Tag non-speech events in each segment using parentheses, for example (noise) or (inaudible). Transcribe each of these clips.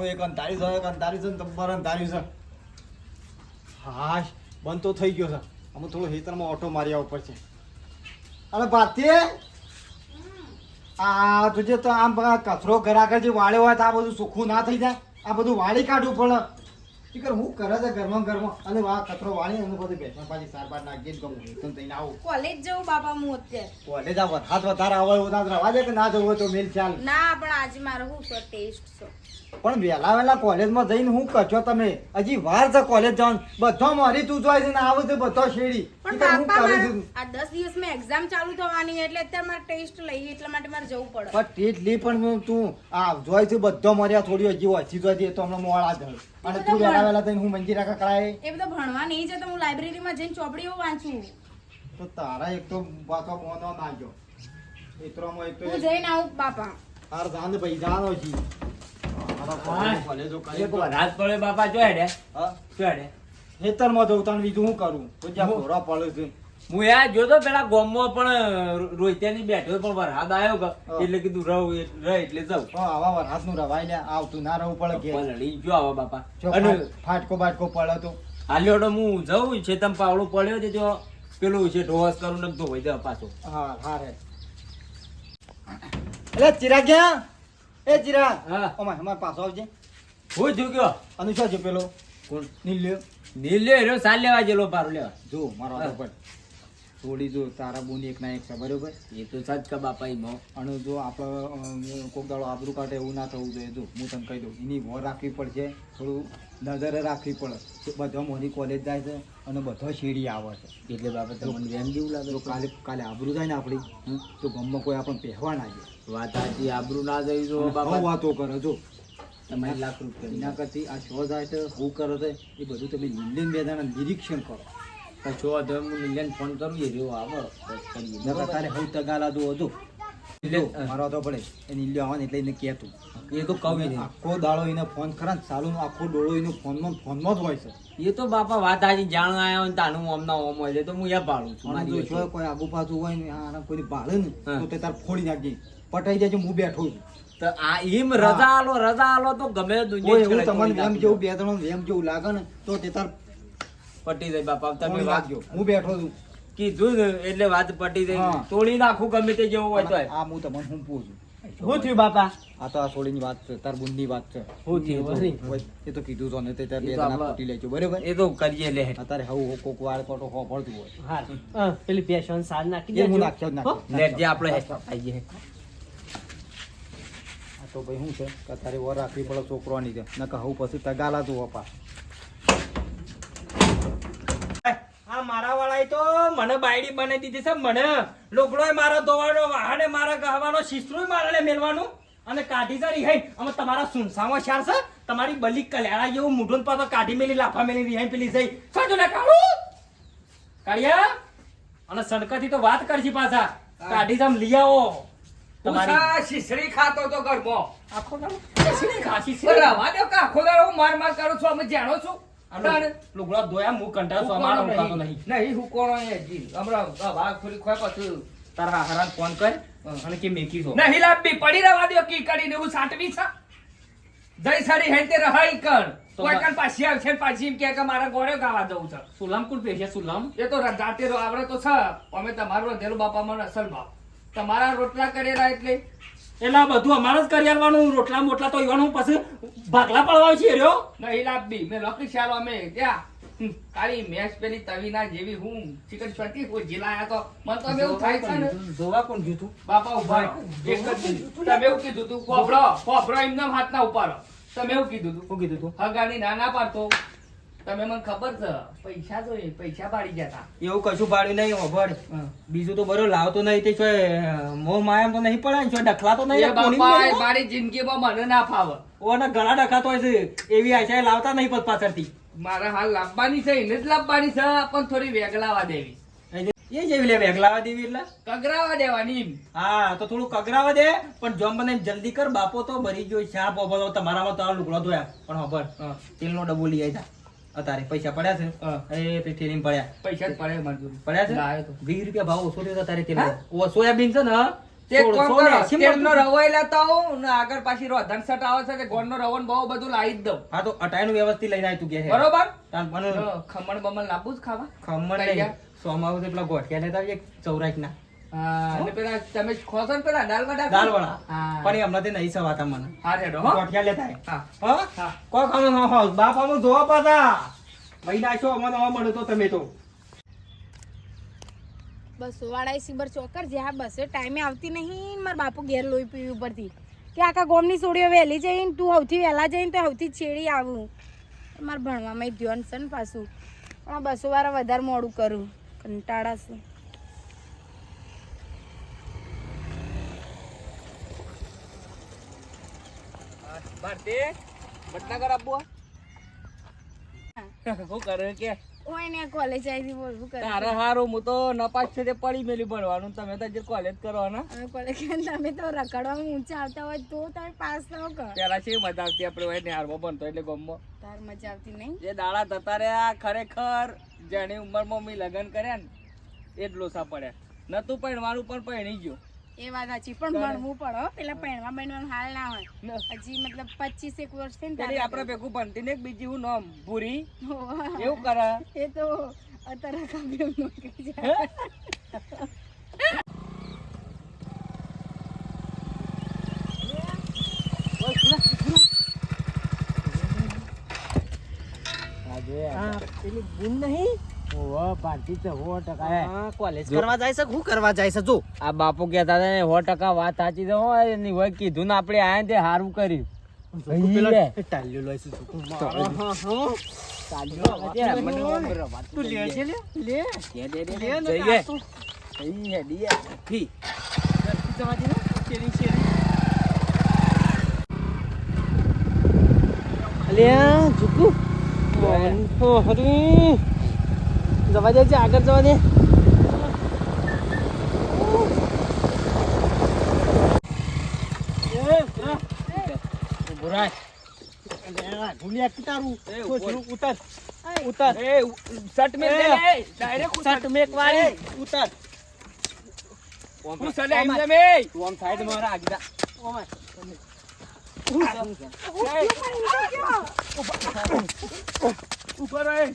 આપણું એક અંધારી છે એક અંધારી છે ને તબ્બર અંધારી છે હા બંધ તો થઈ ગયો છે. અમે થોડો હેતરમાં ઓટો મારી ઉપર પડશે. અરે ભારતીય આ તુજે તો આમ કચરો ઘર આગળ જે વાળ્યો હોય તો આ બધું સુખું ના થઈ જાય. આ બધું વાળી કાઢવું પડે. શીખર હું કરે છે ઘરમાં ઘરમાં? અને વા કચરો વાળી અને બધું બેસવા પાછી સાર બાર નાખીએ જ ગમું હેતમ થઈને આવું. કોલેજ જવું બાપા હું અત્યારે. કોલેજ આ વધારે વધારે આવે વધારે રવા દે કે ના જવું હોય તો મેલ ખ્યાલ. ના પણ આજે મારો શું ટેસ્ટ છે? પણ વહેલા વહેલા કોલેજમાં જઈને હું કરશો તમે. હજી વાર છે કોલેજ જવાનું. બધો મારી તું જોઈ છે ને આવું છે બધો શેડી પણ મારે આ દસ દિવસમાં એક્ઝામ ચાલુ થવાની એટલે અત્યારે મારે ટેસ્ટ લઈ એટલા માટે મારે જવું પડે. પણ ટેસ્ટ લી પણ હું તું. આ જોઈ છે બધો મર્યા થોડી હજી ઓછી જોઈ દે તો હમણાં મોડા જ અને તું વહેલા વહેલા થઈને હું મંજીરા કકડાય એ બધો ભણવા નહીં જતો હું લાઇબ્રેરીમાં જઈને ચોપડીઓ વાંચું. તો તારા એક તો પાછો મોનો ના ગયો એતરોમાં એક તો હું જઈને આવું બાપા. હાર જાન ભાઈ જાનો છી. જો જો હેડે ખેતરમાં જવું તને બીજું શું કરું ઘોડા પડે છે હું યાર જોતો પેલા ગોમમાં પણ રોહિત્યાની બેઠો પણ વરસાદ આવ્યો એટલે કીધું રહું રહે એટલે જવું આવા વરસાદનું રવાય ને આવતું ના રહેવું પડે લડી ગયો આવા બાપા જો અને ફાટકો બાટકો પડે તો હાલ્યો તો હું જવું છે તમ પાવડો પડ્યો છે તો પેલું છે ઢોસ કરું ને ધોઈ દે પાછો હા હા રે. એટલે ચિરાગ ક્યાં એ જીરા હા. અમાર અમાર પાછો આવજે. હું ઝૂક્યો અને શું છે પેલો? કોણ? નીલ્યો નીલ્યો હેરો સાલ લેવા જેલો પારો લેવા. જો મારો હાથ ઉપર થોડી જો તારા બોની એક ના એક છે બરોબર? એ તો સાચ કે બાપા ઈમો અને જો આપણે કોક દાડો આબરું કાઢે એવું ના થવું જોઈએ જો હું તને કહી દઉં એની વોર રાખવી પડશે થોડું નજરે રાખવી પડે. બધા મોની કોલેજ જાય છે અને બધા શેરી આવે છે. એટલે બાબત તમને એમ જેવું લાગે? કાલે કાલે આબરૂ જાય ને આપણી તો ગમમાં કોઈ આપણને પહેવા ના જાય. વાત સાચી આબરૂ ના જઈ જો બાબા વાતો કરો જો. તમારી લાખ રૂપિયા એના કરતી આ શો જાય છે હું કરો છે એ બધું તમે નિંદન બે જણા નિરીક્ષણ કરો. છો તો હું નિંદન ફોન કરું એ રહ્યો આવો. કરીએ. તારે હું તગાલા દો હતું મારો તો પડે. એને ઈલ્યો આવવાનું એટલે એને કહેતું. એ તો કહું આખો દાડો એને ફોન ખરા ને સાલું આખો ડોળો એનો ફોનમાં ફોનમાં જ હોય છે. એ તો બાપા વાત આજે જાણ આવ્યો ને તાનું ઓમ ઓમ હોય છે તો હું એ પાડું છું જો છો. કોઈ આગુ પાછું હોય ને આના કોઈ ભાડે ને તો તે તાર ફોડી નાખી પટાઈ દેજો હું બેઠો છું. તો આ એમ રજા આલો રજા આલો તો ગમે દુનિયા એવું તમને એમ જેવું બે ત્રણ એમ જેવું લાગે ને તો તે તાર પટી જાય બાપા તમે નાખજો. હું બેઠો છું. કીધું એટલે વાત પટી જાય તોડી નાખું ગમે તે જેવું હોય તો આ હું તમને હું પૂછું? શું થયું બાપા? આ તો આ સોળીની વાત છે તાર બુનની વાત છે. શું થયું? એ તો કીધું તો ને તે બે દાણા ફૂટી લેજો બરાબર? એ તો કરીએ લે. અત્યારે હવું કોક વાર કોટો હો પડતું હોય. હા. પેલી પેશન સાર નાખી દે હું નાખ્યો નાખ્યો. લે જે આપણે આઈએ આ તો ભાઈ શું છે? કે તારે વર રાખવી પડે છોકરોની છે નકા હું પછી તગાલા તું અપા આ મારા વાળાએ તો મને બાયડી બનાવી દીધી છે મને. લોકડોય મારો ધોવાનો વાહને મારા ગહવાનો શિસ્ત્રોય મારાને મેળવાનું અને કાઢી છે રિહાઈ અમે તમારા સુનસામાં શાર છે. તમારી બલી કલ્યાણા જેવું મૂઢું પાછો કાઢી મેલી લાફા મેલી રિહાઈ પેલી જઈ. સાચું ને કાઢું કાઢ્યા અને સડકાથી તો વાત કરશી પાછા. કાઢી જામ લઈ આવો. તમારી ઉષા ખાતો તો ઘરમાં. આખો શીશડી ખા શીશડી કે આખો દાડો હું માર માર કરું છું. અમે જાણો છું. લુગડા ધોયા હું કંટાળો છું, ઉઠાતો નહીં. નહીં હુંકોણો એ હજી. હમણાં વાઘ થોડી ખોય પાછું. તારા હારાને ફોન કર. અને કે મેકી છો. નહીં લાંબી પડી રવા દો કી કરીને એવું સાંટવી છે? જઈ સારી હેતે રહાઈ કર. તો કોઈ બા- કણ પાછી આવશે પાછી એમ કહે કે મારા ગોળે ગાવા જવું છે. સુલામ કોણ પેશે સુલામ? એ તો જાતે આવડે તો છે. અમે તમારું ધેલું બાપા મને અસલ ભાવ તમારા રોટલા કરેલા એટલે એટલે બધું અમારે જ કરી આલવાનું રોટલા મોટલા તો ઈવાનું પછી ભાગલા પડવા છે રહ્યો નહીં લાંબી મેં લખી ચાલો અમે ત્યાં કાળી મેચ પેલી તવીના જેવી હું ચિકન છટી જીલા જીલાયા તો. મને તો એવું થાય છે ને. જોવા કોણ જીતું બાપા ઊભા એક જ. તમે એવું કીધું તું પોપડો પોપડો એમના હાથ ના ઉપાડો. તમે એવું કીધું તું. શું કીધું તું? હગાની ના ના પાડતો. તમે મને ખબર છે પૈસા જોઈએ પૈસા પાડી જતા એવું કશું પાડ્યું નહીં ઓભળ બીજું તો બરો લાવતો નહીં તે મોહ માયામ તો નહીં પડાય ને ડખલા તો નહીં બાપા મારી જિંદગીમાં મને ના ફાવે. ઓને ગળા ડખા તો છે એવી આશા લાવતા નહીં પદ પાછળથી. મારે હાલ લાવવાની છે એને જ લાવવાની છે પણ થોડી વેગલાવા દેવી. એ જેવી લે વેગલાવા દેવી એટલે? કગરાવા દેવાની હા તો થોડું કગરાવા દે પણ જોમ બને જલ્દી કર બાપો તો ભરી ગયો ચા પોપો તમારામાં તો આ લુગડો ધોયા. પણ ખબર તેલનો ડબ્બો લઈ આવી જા પૈસા પડ્યા છે. એ પેલી થેલીમાં પડ્યા. પૈસા પડ્યા. પડે મજૂરી પડ્યા છે? વીસ રૂપિયા ભાવ ઓછો થયો તારે તેલ ઓ સોયાબીન છે ને ને આવો આગળ પાછી રોધન સટ આવે છે તે ગોળનો રવો ને બહુ બધું લાવી જ દઉં. હા તો અટાઈનું વ્યવસ્થિત લઈને આવી તું કે બરોબર? તાર ખમણ બમણ લાવવું જ ખાવા. ખમણ સોમાવું તો પેલા ગોઠિયા લેતા આવીએ ચૌરાકના અને પેલા તમે ખો છો ને પેલા દાલ વડા પણ એ નહીં સવાતા મને. હા રેડો હો. ગોઠિયા લેતા હા. હા? હા. કોક આમ હા, હા, બાપ આમ જોવા પાછા. ભાઈ નાખ્યો અમને નવા મળ્યો તો તમે તો. બસો વાળા સિબર ચોકર જે હા બસો ટાઈમે આવતી નહીં મારા બાપુ ઘેર લોહી પીવી ઉપરથી. કે આખા ગોમની સોડીઓ વહેલી જઈને તું સૌથી વહેલા જઈને તો સૌથી છેડી આવું. મારે ભણવામાં ધ્યાન છે ને પાછું. પણ બસો વાળા વધારે મોડું કરું. કંટાળા ભારતી વડનગર આપવું. શું કરે કે? ઓય કોલેજ આવી બોલ કરે. તારે હારું હું તો નપાસ છે તે પડી મેલી ભણવાનું. તમે તો હજી કોલેજ કરવાના અમે કોલેજ તમે તો રખડવામાં ઊંચા આવતા હોય તો તમે પાસ થાવ કે પેલા છે મજા આવતી આપણે હોય ને હારમાં ભણતો એટલે ગમમાં તાર મજા આવતી નહીં? જે દાડા થતા રહ્યા ખરેખર જેની ઉંમરમાં મેં લગ્ન કર્યા ને એ જ લોસા પડ્યા. નતું પહેણવાનું પણ પહેણી ગયો. એ વાત સાચી. પણ ભણવું પડે હો. પેલા પહેણવા ભણવાનું હાલ ના હોય. હજી મતલબ પચીસ એક વર્ષ થઈ ને આપણે ભેગું ભણતી ને બીજી હું નામ ભૂરી. એવું કરે. એ તો અત્યારે મૂકી જાય. પેલી બૂન નહીં? ઓહો સો ટકા. કોલેજ કરવા જાય છે શું કરવા જાય છે જો. આ બાપુ કહેતા હતા ને સો ટકા વાત સાચી એની હોય કીધું ને આપણે આયા તે સારું કર્યું. અલ્યા ઝુકુ હરી. જવા દે. છે. આગળ જવા દે ઉપર.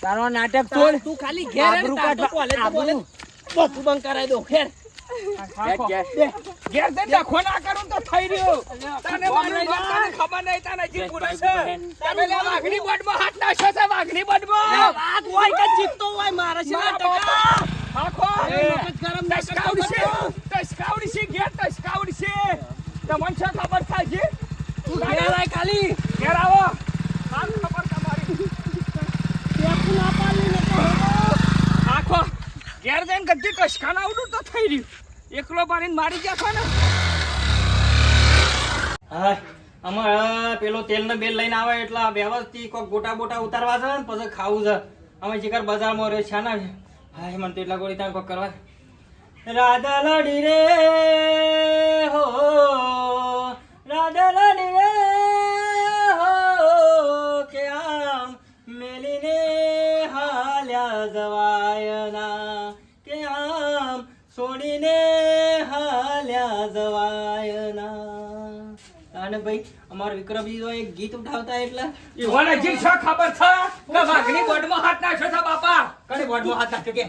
તારો નાટક તું તું ખાલી ઘેર આબરૂ કાઢવા. કોલેજ બોલે બધું બંધ કરાવી દો ઘેર ઘેર દે ડખો ના કરું તો થઈ રહ્યું તને મારું તને ખબર નહીં તને જી પૂરે છે તમે લે વાઘની બોટમાં હાથ નાખ્યો છે વાઘની બોટમાં વાત હોય કે જીતતો હોય મારા ટકા આખો ટસકાવડી છે બધું. ટસકાવડી છે ઘેર છે તમને ખબર થાય છે તું ઘેર ખાલી. ઘેર આવો. આમ ખબર તમારી. પેપુ ના પાડી ને આખો ઘેર જઈને ગદ્દી આવડું તો થઈ રહ્યું. એકલો પાડીને મારી ગયા છો ને હા અમારે પેલો તેલનો બેલ લઈને આવે એટલે આ વ્યવસ્થિત કોક ગોટા બોટા ઉતારવા છે ને પછી ખાવું છે. અમે શિખર બજારમાં રહ્યો છે ને હા મને તો એટલા ગોળી ત્યાં કોક કરવા. રાધા લડી રે હો. રાધા રાણી રે હો કે આમ મેલીને હાલ્યા જવાયના કે આમ છોડીને હાલ્યા જવાયના અને ભાઈ અમારો વિક્રમજી તો એક ગીત ઉઠાવતા એટલે ઈવાને જી છો ખબર છે કે વાઘની બોડમાં હાથ નાખ્યો છે બાપા કને બોડમાં હાથ નાખ્યો કે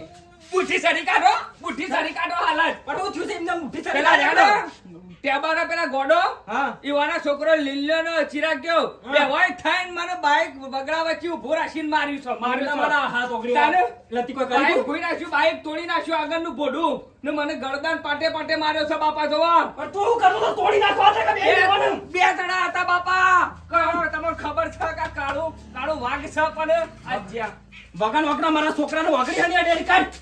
બુઠ્ઠી સરી કાઢો બુઠ્ઠી સરી કાઢો હાલ પણ હું થયું છે એમને મુઠ્ઠી સરી કાઢો. ટેબાના પેલા ગોડો ઈવાના છોકરો લીલ્યો નો ચિરાગ્યો બે હોય થઈને મને બાઈક બગડા વચ્ચે ઊભો રાખીને માર્યું છે. માર્યું છે. મારા હાથ ઓગળી લતી કોઈ કરી? નાખ્યું બાઈક તોડી નાખ્યું આગળનું ભોડું. ને મને ગરદાન પાટે પાટે માર્યો છે બાપા જોવા. પણ તું કરું તો તોડી નાખવા છે કે બે જણા હતા બાપા. કહો, તમને ખબર છે કે કાળો કાળું વાઘ છે પણ આજ્યા વગન વગના મારા છોકરાને વગડી આની અડેરી કાઢ.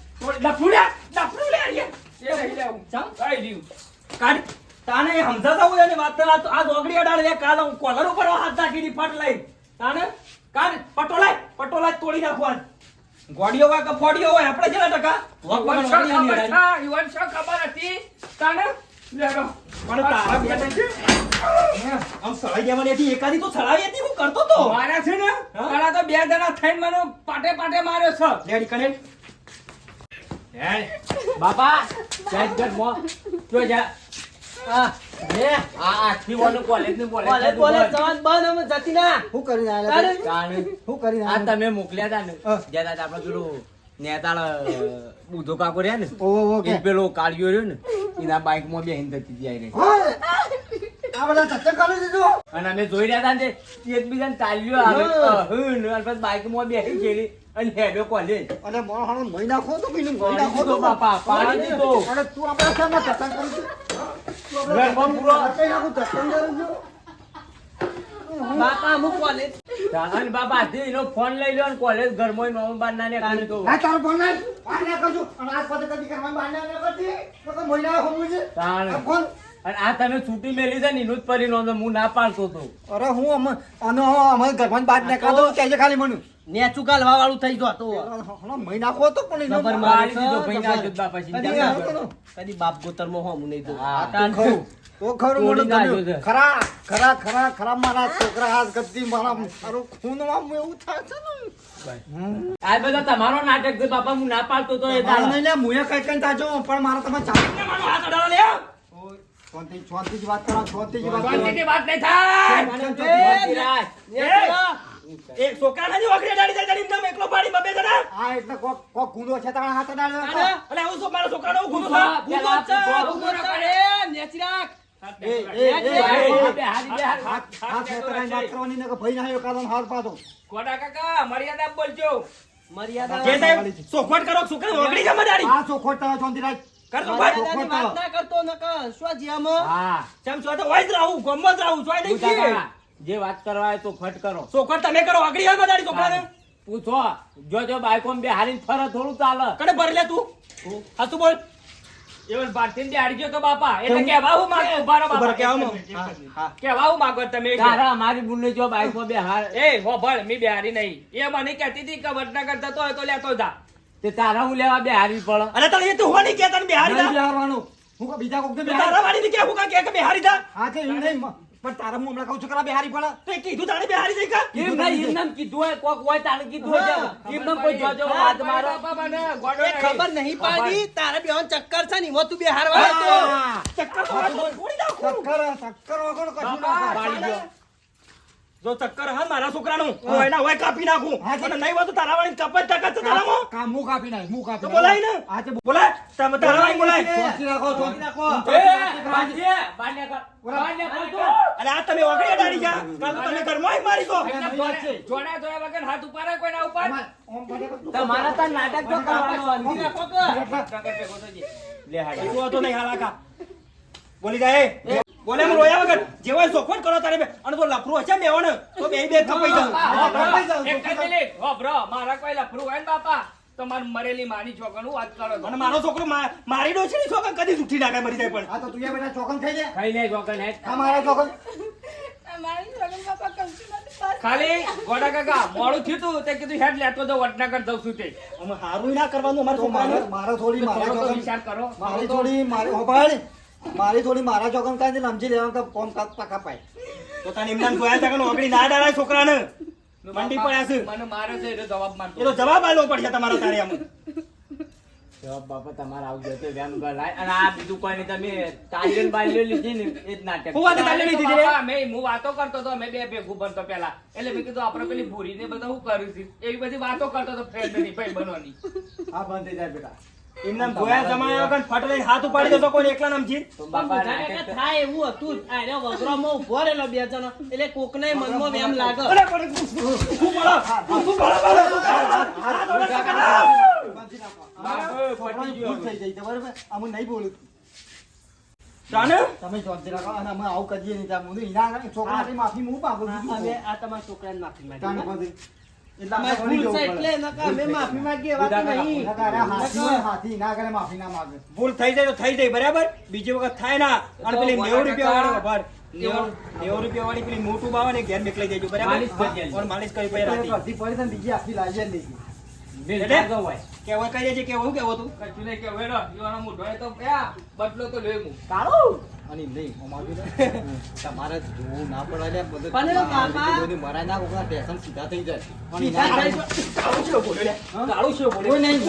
લફડું લે, અહીંયા. એ રહી લેવું. ચાલ. કાઢ. તાને સમજાતા હોય એની વાત આ આ દોગડી અડાડે કાલ હું કોલર ઉપર હાથ નાખી દી ફટ લઈ તાને? કાન? પટોલાય પટોલાય તોડી નાખો આજ ગોડીઓ કે ફોડીઓ હોય. આપણે કેટલા ટકા. શો ખબર છે? યુવાન શો ખબર હતી? તાને? લેરો. પણ તારા આમ સળાઈ હતી. એકાદી તો સળાવી હતી. હું કરતો તો. માર્યા છે ને? તારા તો બે જણા થઈને મને પાટે પાટે માર્યો છે. લેડી બાપા જય જય મો જો જા. તમે મોકલ્યા તા ને. જ્યાં તા પેલું નેતાળ બુધો કાકો રહ્યા ને? એ પેલો કાળિયો રહ્યો ને એના બાઇકમાં બેહીને જતી હતી આઈને. હા! આ બધા ચક્કર કાઢી દીધું અને અમે જોઈ રહ્યા હતા ને તે એકબીજાને તાલ્યો આવે. હા. અહુન, અને પછી બાઇકમાં બેસી ગયેલી. અને હેડો કોલેજ. અને મહિના તો બાપા પાડી દીધો. તું આપણે બાપા અને એનો ફોન લઈ લો કોલેજ ઘરમાં નોમ બાર ના તારો ફોન લઈ બહાર ના કરજો. અને આજ પછી કદી કરવાની બહાર ના કરતી. તો તો મહી નાખો છે. તાણ. ફોન. અને આ તમે છૂટી મેલી છે ને એનું જ પરિણામ. હું ના પાડતો તો અરે હું અમે આનો અમારે ઘરમાં ને નીકળતો કહેજે ખાલી મને નેચું ગાલવા વાળું થઈ હતો મહી નાખો તો પણ જબર મારી દીધો ભાઈ ના જોત પછી કદી ના બાપ ગોતરમાં હોમ નહીં તો તો ખરું. મોડું ખરું. ખરા ખરા ખરા મારા છોકરા હાથ ગદ્દી મારા મારું ખૂનમાં એવું થાય છે ને આ બધા તમારો નાટક છે બાપા હું ના પાડતો તો એ દાળ. નહીં લે, મુએ કઈ કઈ તાજો, પણ મારે તમે ચાલો. મારો હાથ અડાડો લે ઓય, શાંતિ- જ વાત કરો, જ વાત કરો. ની વાત નહીં થાય એ, એ છોકરાને જે ઓગળી અડાડી જાય તારી એમને એકલો પાડી બબે જણા આ એટલે કોક કોક ગુનો છે તારા હાથ અડાડ્યો. અલે આવું શું મારા છોકરાનો ગુનો છે? પેલા પૂછો. ઊભો કરે, નેચી રાખ. એ, એ, એ, એ, એ, એ, એ, બે હારી, બે હારી. હાથ- હાથ હેતરાઈને વાત કરવાની ને કે ભઈ ના હાથ પાછો. કાકા મર્યાદા બોલજો મર્યાદા કે સાહેબ કરો ઓગળી તમે વાત ના કરતો નકર શું જેમ હા ચમ છો તો હોય જ રહું ગમો જ રહું નહીં. કાકા, જે વાત કરવા તો ફટ કરો. ચોખવટ તમે કરો આગળી હોય મડાડી છોકરાને પૂછો જો જો બાઈકોમાં બે હારીને ફરે થોડું ચાલે. કડે ભરી લે તું. હાચું બોલ. એવન ભારતીન દે હારી તો બાપા. એટલે કહેવા હું માંગો? ઊભા રહો બાપા. કેવા માંગો. હા, હા. કહેવા હું માંગો તમે તારા અમારી બુનને જો બાઈકો બે હાર એ હો ભળ મી બિહારી નહીં. એ મને કહેતી હતી કે વટના કરતા તો તો લેતો જા. તે તારા હું લેવા બે હારી પડે અરે તને એ હોની કે તને બે હારી દા હું બીજા કોકને તો બિહાર- તારા વાળી કે હું કા કે બે હારી દા હા, તે એમ નહીં. પણ તારા હું હમણાં કહું છું કે બિહારી પડે. તો એ કીધું તારે બિહારી જઈ કા? એમ નહીં એમ નામ કીધું હોય કોક હોય તારે કીધું હોય એમ નામ કોઈ જોજો વાત મારો એ ખબર નહીં પાડી તારે બેહન ચક્કર છે ને એમાં તું બે હારવા ચક્કર તો છોડી નાખું. ચક્કર ચક્કર વગર કશું ના પાડી. જો ચક્કર હા મારા છોકરાનું. હું. એના હોય કાપી નાખું. અને નહીં હોય તો તારા વાળી કપાઈ તાકાત છે તારામાં. કા- મું કાપી નાખ, મું કાપી બોલાય ને. હા, તે બોલાય. તમે તારા વાળી બોલાય. શાંતિ નાખો શાંતિ નાખો. એ, બાંધીએ, બાંધ્યા. કર. બાંધ્યા કર તું. અને આ તમે ઓગળી અડાડી ગયા. કાલ તમે ઘરમાં મારી દો જોડે- જોયા વગર હાથ ઉપાડે કોઈના ઉપર ઓમ કરે તો તું તમારા તાર નાટક તો કરવાનું. લે હારી. તું નહીં હાલાકા. બોલી જાય. બોલે એમ રોયા વગર જેવો એ ચોખવટ કરો તારે બે. અને તો લફરું હશે મેવણ તો બે બે કપાઈ જાવ કપાઈ જાવ, એક જ મિનિટ. હો, બ્રો, મારા કોઈ લફરું હોય ને બાપા? તો મારી મરેલી માની છોકરાનું વાત કરો અને મારો છોકરો મારી ડો છે ને છોકરા કદી ઉઠી નાખે મરી જાય પણ. હા, તો તું એ બેટા ચોકન થઈ જાય ખાઈ લે જોકન હે આ મારા ચોકન. મારી છોકરી બાપા કશું ખાલી ગોડા કાકા મોડું થયું તું તે કીધું હેડ લેતો તો વડનગર જઉં છું તે. અમે હારું ના કરવાનું અમારે મારા થોડી મારા વિચાર કરો. મારી થોડી મારી હોભાળ. મારી થોડી મારા ચોકન કાંઈ નહીં, સમજી લેવાનું કે ફોન કાક પાકા પાય. પોતાની તને એમના તકન ઓગળી ના ડાળાય છોકરાને? મંડી પડ્યા છે. મને મારે છે એટલે જવાબ એ માંગતો તો જવાબ આલો પડશે તમારો તારે આમ. જવાબ બાપા તમારે આવજો તો વેમ ગલાય. અને આ બીજું કોઈ નહીં તમે તાલીઓ ને લીધી ને એ જ નાટક હું વાત તાલે લીધી દીધી રે? બાપા, હું વાતો કરતો તો મેં બે ભેગું બનતો પેલા એટલે મેં કીધું આપણે પેલી ભૂરી ને બધા હું કરું છું? એવી બધી વાતો કરતો તો ફ્રેન્ડની ભાઈ બનવાની. હા, બંધ થઈ જાય બેટા. એમના જોયા જમાયા વગર ફટ લઈને હાથ ઉપાડી દેતો કોઈ એકલા નામ જીત થાય એવું હતું જ. આ વગરો વગરોમાં ઊભો રહેલો બે જણો એટલે કોકને મનમાં એમ લાગે અરે પણ શું બોલો શું બોલો બોલો શું બોલો? બંધી નાખો. બાપ, આ ગયો ભૂલ થઈ જાય છે, બરાબર? હું નહીં બોલું જાને તમે શાંતિ રાખો અને અમે આવું કરીએ નહીં ત્યાં હું તો ઈના આગળ છોકરાથી માફી હું પાકું છું. આ તમારા છોકરાને માફી માંગી. તાને બધી. એટલે આપણે મારી વળી ભૂલ છે જવું એટલે પડે. નકર અમે માફી માંગીએ એવા તો નહીં નકર અરે હાથી હોય, હાથી ના માફી ના માંગે ભૂલ થઈ જાય તો થઈ જાય બરાબર? બીજી વખત થાય ના. અને પેલી નેવું રૂપિયા વાળી ખબર નેવું નેવું રૂપિયા વાળી પેલી મોટું બાવે ને ઘેર મોકલાઈ દેજો બરાબર? માલિશ કરી પછી બીજી આખી લાવી જ નહીં. બિલ એટલે? જાગો હોય. કેવું કહી દેજે કેવું કેવું તું? કશું નહીં કે વેડો તો ગયા બદલો તો લેવું અને નહીં (laughs) તમારે જોવું ના પડે બધું મરાય ના કોકના ટેશન સીધા થઈ જાય. પણ નહીં